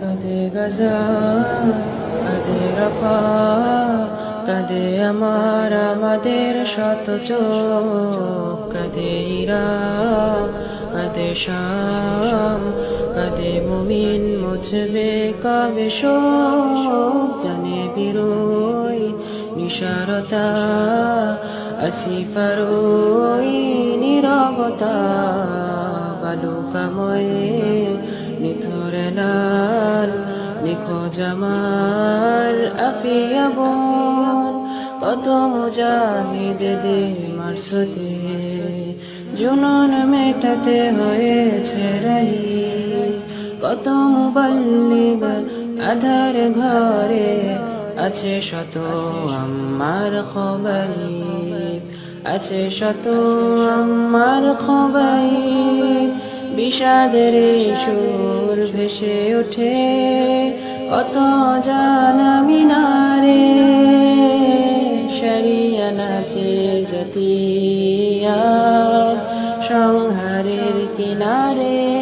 কাঁদে গাজা, কাঁদে রফা, কাঁদে আমার, আমাদের শত চোখ। কাঁদে ইরাক কাঁদে শাম, কাঁদে মুমিন মুছবে কবে শোক জানে বিরোই নিশারতা আসিফারোই নীরবতা। বালুকাময়ে, নিথরে লাল নিখোঁজ আমার আফিয়া বোন কত মুজাহিদ দে মারসতে, জুনন মেটাতে হয়েছে রাহি। কত মুবাল্লিগ আধার ঘরে আছে শত আমার খবাই আছে শত আমার খবাই বিষাদের সুর ভেসে ওঠে। কত জানা মিনারে সারিয়া নাচে যতিয়া সংহারের কিনারে।